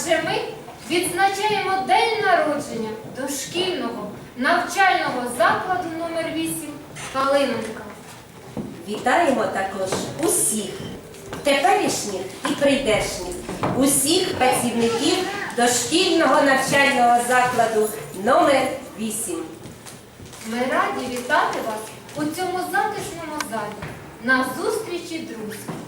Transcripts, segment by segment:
Адже ми відзначаємо день народження дошкільного навчального закладу номер 8 Калиненка. Вітаємо також усіх теперішніх і прийдешніх, усіх працівників дошкільного навчального закладу номер 8. Ми раді вітати вас у цьому затишному залі на зустрічі друзів.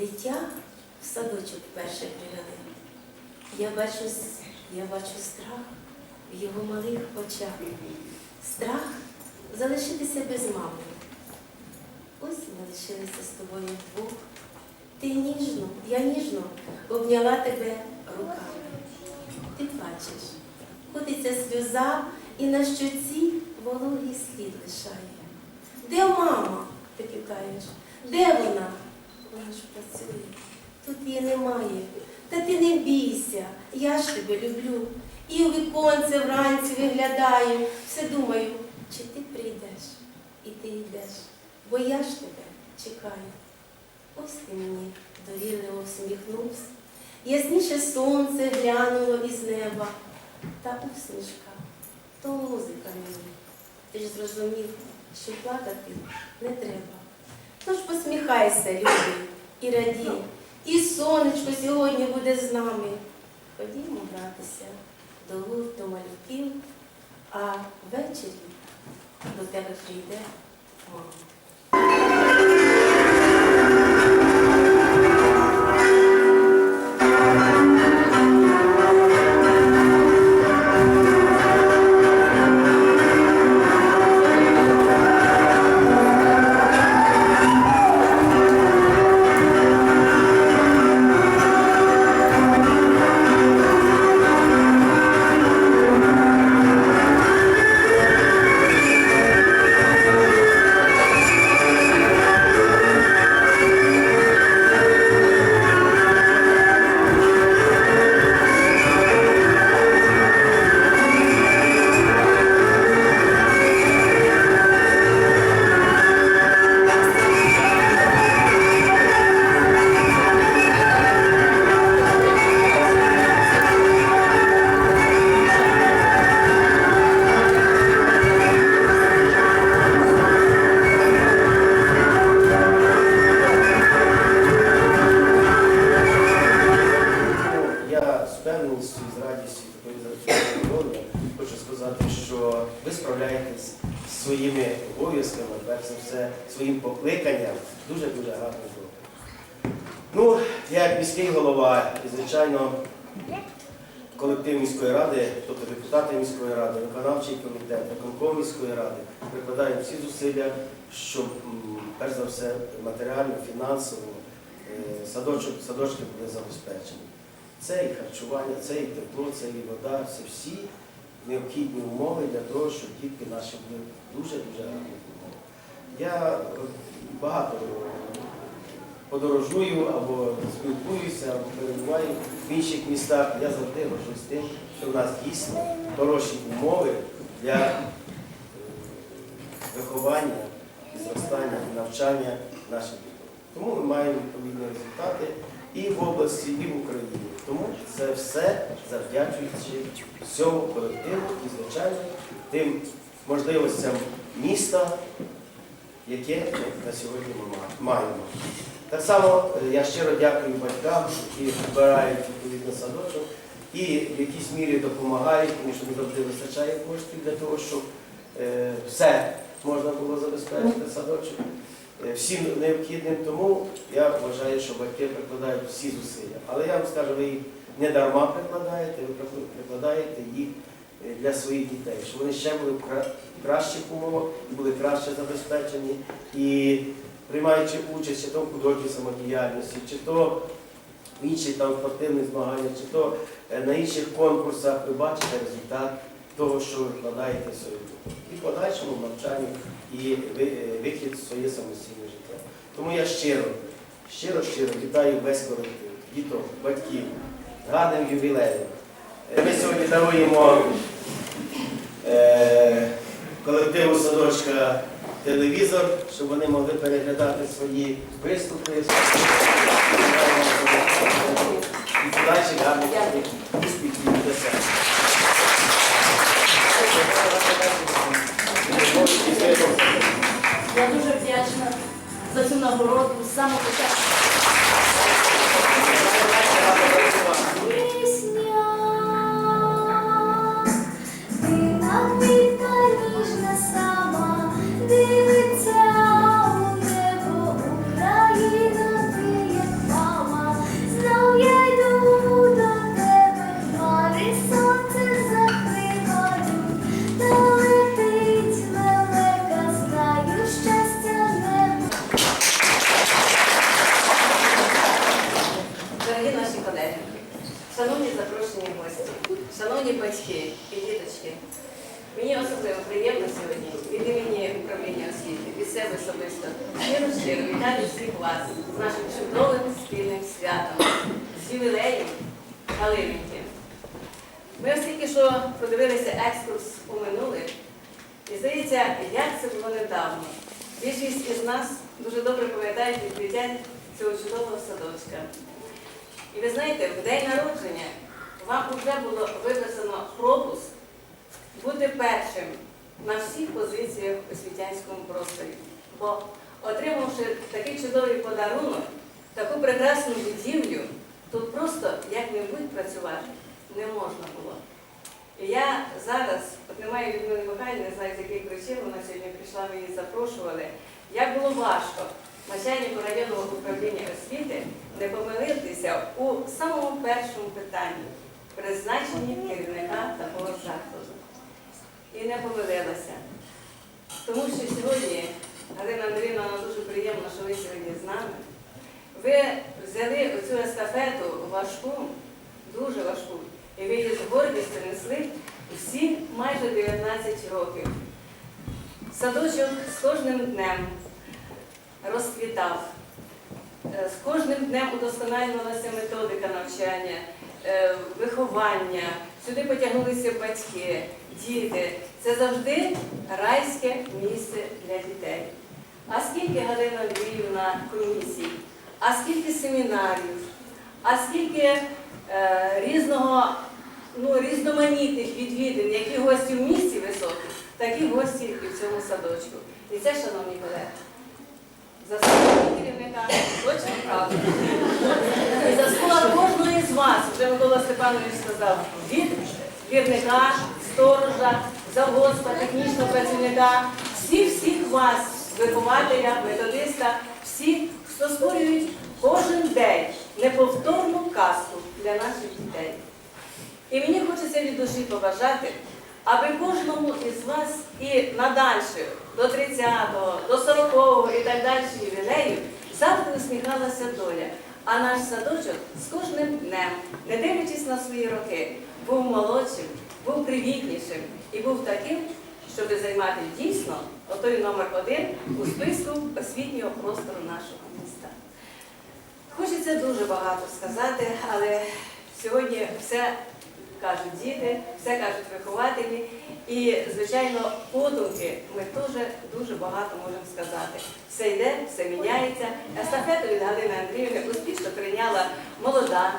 Дитя в садочок вперше привели. Я бачу, я бачу страх в його малих очах. Страх залишитися без мами. Ось ми лишилися з тобою вдвох. Ти ніжно, я ніжно обняла тебе руками. Ти плачеш, ходиться сльоза і на щоці вологий слід лишає. Де мама? Ти питаєш. Де вона? Вона ж працює. Тут її немає. Та ти не бійся, я ж тебе люблю. І у віконце вранці виглядаю. Все думаю, чи ти прийдеш? І ти йдеш, бо я ж тебе чекаю. Ось ти мені довірливо всміхнувся. Ясніше сонце глянуло із неба. Та усмішка, то музика мені. Ти ж зрозумів, що плакати не треба. Тож посміхайся, любий, і радій. І сонечко сьогодні буде з нами. Ходімо гратися до гурту малюків, а ввечері до тебе прийде мама. Міський голова, і, звичайно, колектив міської ради, тобто депутати міської ради, виконавчий комітет, виконком міської ради прикладають всі зусилля, щоб, перш за все, матеріально, фінансово е, садочок, садочки були забезпечені. Це і харчування, це і тепло, це і вода, це всі необхідні умови для того, щоб дітки наші були дуже-дуже гарні умови. Я е, багато подорожую або спілкуюся, або перебуваю в інших містах. Я завжди горжусь тим, що в нас дійсно хороші умови для е, виховання, зростання навчання наших дітей. Тому ми маємо відповідні результати і в області, і в Україні. Тому це все завдячуючи всьому колективу і, звичайно, тим можливостям міста, яке на сьогодні ми маємо. Так само е, я щиро дякую батькам, які збирають відповідно садочок і в якійсь мірі допомагають, тому що не завжди вистачає коштів для того, щоб е, все можна було забезпечити садочок е, всім необхідним. Тому я вважаю, що батьки прикладають всі зусилля. Але я вам скажу, ви їх не дарма прикладаєте, ви прикладаєте їх для своїх дітей, щоб вони ще були в кращих умовах були краще забезпечені. І приймаючи участь чи то в художній самодіяльності, чи то в інших там спортивних змаганнях, чи то е, на інших конкурсах, ви бачите результат того, що ви вкладаєте свою життя. І в подальшому в навчанні і е, вихід в своє самостійне життя. Тому я щиро, щиро, щиро вітаю весь колектив, діток, батьків, гарним ювілеєм. Е, Ми сьогодні даруємо колективу садочка телевізор, щоб вони могли переглядати свої виступи. І подальших гарних успіхів для себе. Я дуже вдячна за цю нагороду з самого початку. Пісня, щиро вітати всіх вас з нашим чудовим спільним святом, з ювілеєм Галиненьки. Ми ось тільки що подивилися екскурс у минуле, і здається, як це було недавно. Більшість із нас дуже добре пам'ятають відкриття цього чудового садочка. І ви знаєте, в день народження вам вже було виписано пропуск бути першим на всіх позиціях у освітянському просторі. Бо отримавши такий чудовий подарунок, таку прекрасну будівлю, тут просто як-небудь працювати не можна було. І я зараз, от немає Людмили Михайлівни, не знаю, з яких причин вона сьогодні прийшла, ми її запрошували. Як було важко начальнику районного управління освіти не помилитися у самому першому питанні призначенні керівника такого закладу. І не помилилася. Тому що сьогодні, Галина Андріївна, нам дуже приємно, що ви сьогодні з нами. Ви взяли оцю естафету важку, дуже важку, і ви її з гордістю несли всі майже 19 років. Садочок з кожним днем розквітав. Е, З кожним днем удосконалювалася методика навчання, е, виховання. Сюди потягнулися батьки, діти. Це завжди райське місце для дітей. А скільки Галина Львівна комісій, а скільки семінарів, а скільки е, різного, ну, різноманітних відвідин, які гості в місті високі, такі гості і в цьому садочку. І це, шановні колеги, заслуги керівника точно правда. І заслуга кожного з вас, вже Микола Степанович сказав, від вірника, сторожа, завгоспа, технічного працівника, всіх всіх вас, вихователя, методиста, всіх, хто створюють кожен день неповторну казку для наших дітей. І мені хочеться від душі побажати, аби кожному із вас і надальше, до 30-го, до 40-го і так далі ювілею, завжди усміхалася доля. А наш садочок з кожним днем, не дивлячись на свої роки, був молодшим, був привітнішим і був таким, щоб займати дійсно отой номер один у списку освітнього простору нашого міста. Хочеться дуже багато сказати, але сьогодні все кажуть діти, все кажуть вихователі. І, звичайно, подумки ми теж дуже багато можемо сказати. Все йде, все міняється. Естафету від Галини Андріївни успішно прийняла молода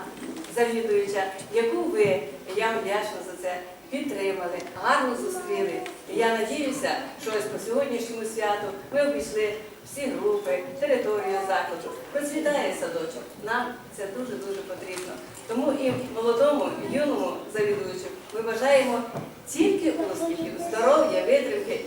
завідуюча, яку ви, я вдячна за це, підтримали, гарно зустріли. І я надіюся, що ось по сьогоднішньому святу ми обійшли всі групи, територію закладу. Процвітає садочок. Нам це дуже-дуже потрібно. Тому і молодому, і юному завідувачу ми бажаємо тільки успіхів, здоров'я, витримки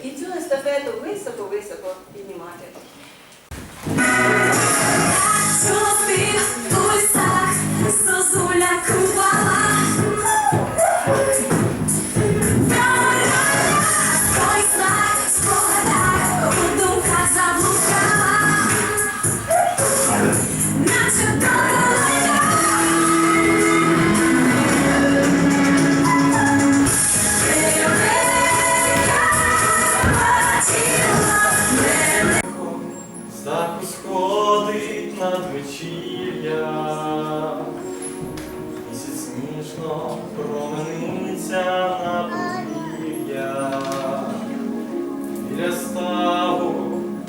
сходить надвечір'я, місяць смішно промениться на подвір'я. Біля ставу,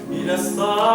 біля ставу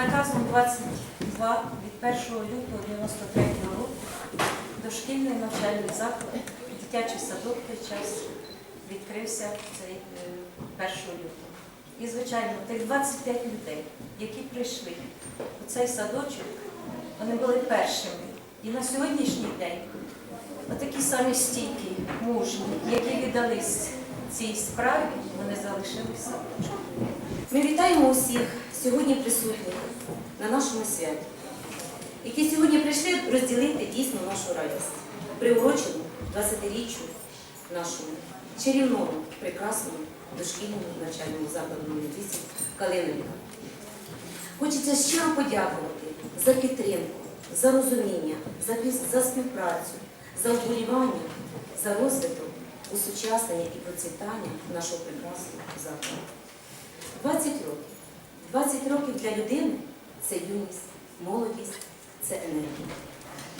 Наказом 22 від 1 лютого 93 року дошкільний навчальний заклад, дитячий садок той час відкрився цей е, 1 лютого. І, звичайно, тих 25 людей, які прийшли у цей садочок, вони були першими. І на сьогоднішній день отакі самі стійкі, мужні, які віддались цій справі, вони залишилися. Ми вітаємо усіх сьогодні присутніх на нашому святі, які сьогодні прийшли розділити дійсно нашу радість, приурочену 20-річчю нашому чарівному, прекрасному дошкільному навчальному закладу номер 8 Калинівка. Хочеться щиро подякувати за підтримку, за розуміння, за, за співпрацю, за вболівання, за розвиток, усучаснення і процвітання нашого прекрасного закладу. 20 років. 20 років для людини це юність, молодість, це енергія.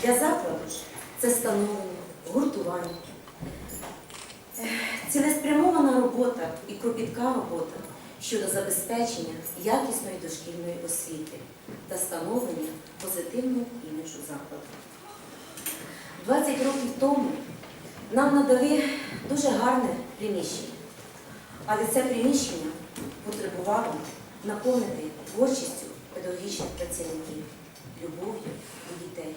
Для закладу ж це становлення, гуртування. Цілеспрямована робота і кропітка робота щодо забезпечення якісної дошкільної освіти та становлення позитивного іміджу закладу. 20 років тому нам надали дуже гарне приміщення, але це приміщення потребувало наповнити творчістю педагогічних працівників, любов'ю до дітей.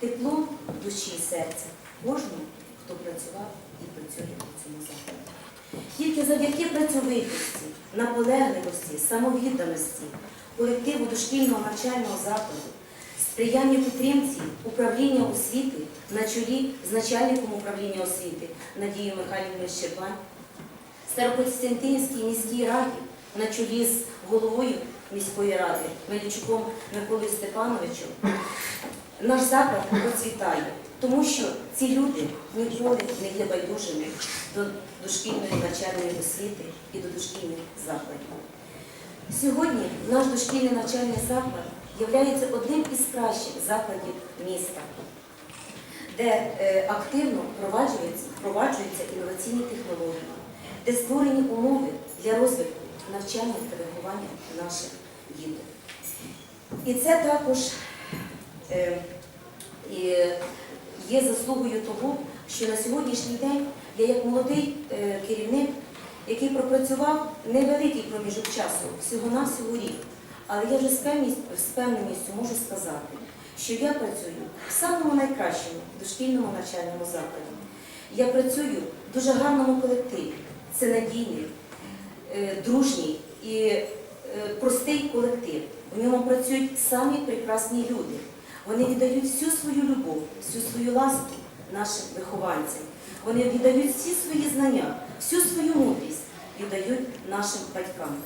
тепло душі і серця кожному, хто працював і працює у цьому закладі. Тільки завдяки працьовитості, наполегливості, самовідданості, колективу дошкільного навчального закладу, сприяння підтримці управління освіти на чолі з начальником управління освіти Надією Михайлівною Щербань, Старокостянтинській міській раді на чолі з головою міської ради Мельничуком Миколою Степановичем, наш заклад процвітає, тому що ці люди ніколи не є байдужими до дошкільної навчальної освіти і до дошкільних закладів. Сьогодні наш дошкільний навчальний заклад є одним із кращих закладів міста, де е, активно впроваджуються, впроваджуються інноваційні технології, де створені умови для розвитку навчання та виховання наших діток. І це також е, є заслугою того, що на сьогоднішній день я як молодий е, керівник, який пропрацював невеликий проміжок часу, всього-навсього рік, але я вже з певністю, можу сказати, що я працюю в самому найкращому дошкільному навчальному закладі. Я працюю в дуже гарному колективі. Це надійний, дружній і е, простий колектив. В ньому працюють самі прекрасні люди. Вони віддають всю свою любов, всю свою ласку нашим вихованцям. Вони віддають всі свої знання, всю свою мудрість віддають нашим батькам.